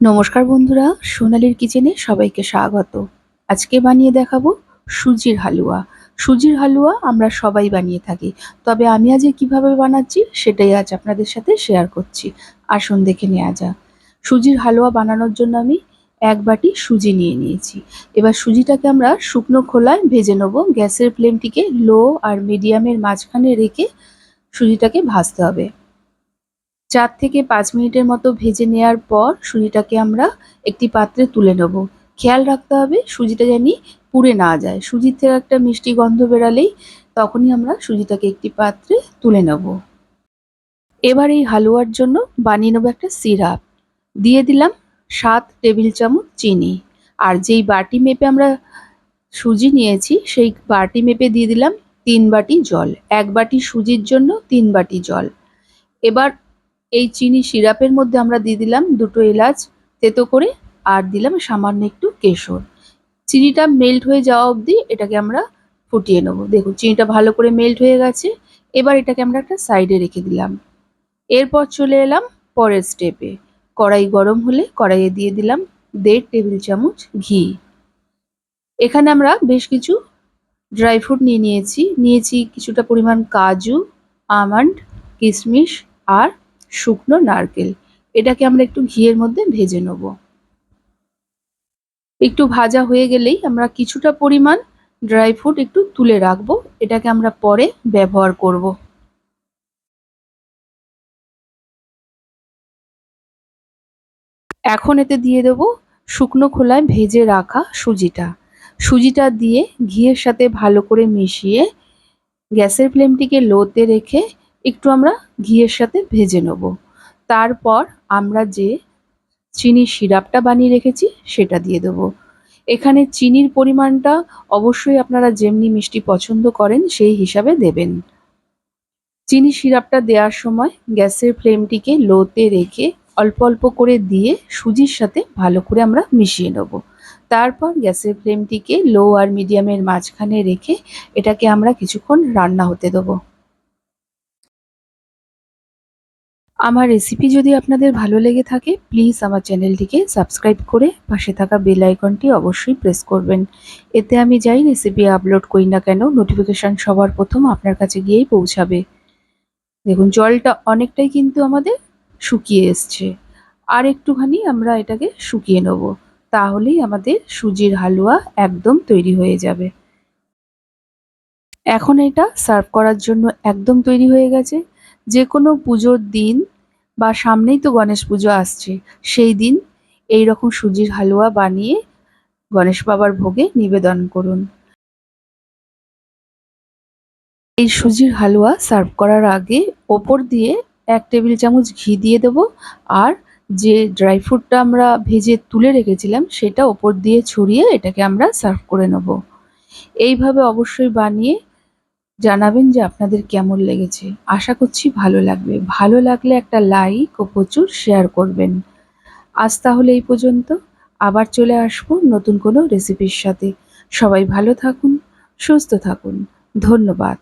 নমস্কার বন্ধুরা, সোনালির কিচেনে সবাইকে স্বাগত। আজকে বানিয়ে দেখাবো সুজির হালুয়া। সুজির হালুয়া আমরা সবাই বানিয়ে থাকি, তবে আমি আজ কীভাবে বানাচ্ছি সেটাই আজ আপনাদের সাথে শেয়ার করছি। আসুন দেখে নেওয়া যাক। সুজির হালুয়া বানানোর জন্য আমি এক বাটি সুজি নিয়ে নিয়েছি। এবার সুজিটাকে আমরা শুকনো খোলায় ভেজে নেব। গ্যাসের ফ্লেমটিকে লো আর মিডিয়ামের মাঝখানে রেখে সুজিটাকে ভাজতে হবে। চার থেকে পাঁচ মিনিটের মতো ভেজে নেওয়ার পর সুজিটাকে আমরা একটি পাত্রে তুলে নেব। খেয়াল রাখতে হবে সুজিটা জানি পুড়ে না যায়। সুজির থেকে একটা মিষ্টি গন্ধ বেরালেই তখনই আমরা সুজিটাকে একটি পাত্রে তুলে নেব। এবার এই হালুয়ার জন্য বানিয়ে নেব একটা সিরাপ। দিয়ে দিলাম সাত টেবিল চামচ চিনি। আর যেই বাটি মেপে আমরা সুজি নিয়েছি, সেই বাটি মেপে দিয়ে দিলাম তিন বাটি জল। এক বাটি সুজির জন্য তিন বাটি জল। এবার এই চিনি সিরাপের মধ্যে আমরা দিয়ে দিলাম দুটো এলাচ, তেতো করে, আর দিলাম সামান্য একটু কেশর। চিনিটা মেল্ট হয়ে যাওয়া অবধি এটাকে আমরা ফুটিয়ে নেব। দেখুন, চিনিটা ভালো করে মেল্ট হয়ে গেছে। এবার এটাকে আমরা একটা সাইডে রেখে দিলাম। এরপর চলে এলাম পরের স্টেপে কড়াই গরম হলে কড়াইয়ে দিয়ে দিলাম দেড় টেবিল চামচ ঘি। এখানে আমরা বেশ কিছু ড্রাই ফ্রুট নিয়ে নিয়েছি। নিয়েছি কিছুটা পরিমাণ কাজু আমন্ড কিশমিশ, আর শুকনো নারকেল। এটাকে আমরা একটু ঘিয়ের মধ্যে ভেজে নেব। একটু ভাজা হয়ে গেলেই আমরা কিছুটা পরিমাণ ড্রাই ফ্রুট একটু তুলে রাখব। এটাকে আমরা পরে ব্যবহার করব। এখন এতে দিয়ে দেবো শুকনো খোলায় ভেজে রাখা সুজিটা। সুজিটা দিয়ে ঘিয়ের সাথে ভালো করে মিশিয়ে গ্যাসের ফ্লেমটিকে লোতে রেখে একটু আমরা ঘিয়ের সাথে ভেজে নেব। তারপর আমরা যে চিনির সিরাপটা বানিয়ে রেখেছি, সেটা দিয়ে দেবো। এখানে চিনির পরিমাণটা অবশ্যই আপনারা যেমনি মিষ্টি পছন্দ করেন, সেই হিসাবে দেবেন। চিনি সিরাপটা দেওয়ার সময় গ্যাসের ফ্লেমটিকে লোতে রেখে অল্প অল্প করে দিয়ে সুজির সাথে ভালো করে আমরা মিশিয়ে নেব। তারপর গ্যাসের ফ্লেমটিকে লো আর মিডিয়ামের মাঝখানে রেখে এটাকে আমরা কিছুক্ষণ রান্না হতে দেবো। আমার রেসিপি যদি আপনাদের ভালো লেগে থাকে প্লিজ আমার চ্যানেলটিকে সাবস্ক্রাইব করে পাশে থাকা বেল আইকনটি অবশ্যই প্রেস করবেন। এতে আমি যাই রেসিপি আপলোড করি না কেন নোটিফিকেশান সবার প্রথম আপনার কাছে গিয়েই পৌঁছাবে। দেখুন, জলটা অনেকটাই কিন্তু আমাদের শুকিয়ে এসছে। আর একটুখানি আমরা এটাকে শুকিয়ে নেব, তাহলেই আমাদের সুজির হালুয়া একদম তৈরি হয়ে যাবে। এখন এটা সার্ভ করার জন্য একদম তৈরি হয়ে গেছে। যে কোনো পুজোর দিন বা সামনেই তো গণেশ পুজো আসছে, সেই দিন এই রকম সুজির হালুয়া বানিয়ে গণেশ বাবার ভোগে নিবেদন করুন। এই সুজির হালুয়া সার্ভ করার আগে ওপর দিয়ে এক টেবিল চামচ ঘি দিয়ে দেব আর যে ড্রাই ফ্রুটটা আমরা ভেজে তুলে রেখেছিলাম সেটা ওপর দিয়ে ছড়িয়ে এটাকে আমরা সার্ভ করে নেব। এইভাবে অবশ্যই বানিয়ে জানাবেন যে আপনাদের কেমন লেগেছে। আশা করছি ভালো লাগবে। ভালো লাগলে একটা লাইক ও প্রচুর শেয়ার করবেন। আজ তাহলে এই পর্যন্ত। আবার চলে আসব নতুন কোনো রেসিপির সাথে। সবাই ভালো থাকুন, সুস্থ থাকুন। ধন্যবাদ।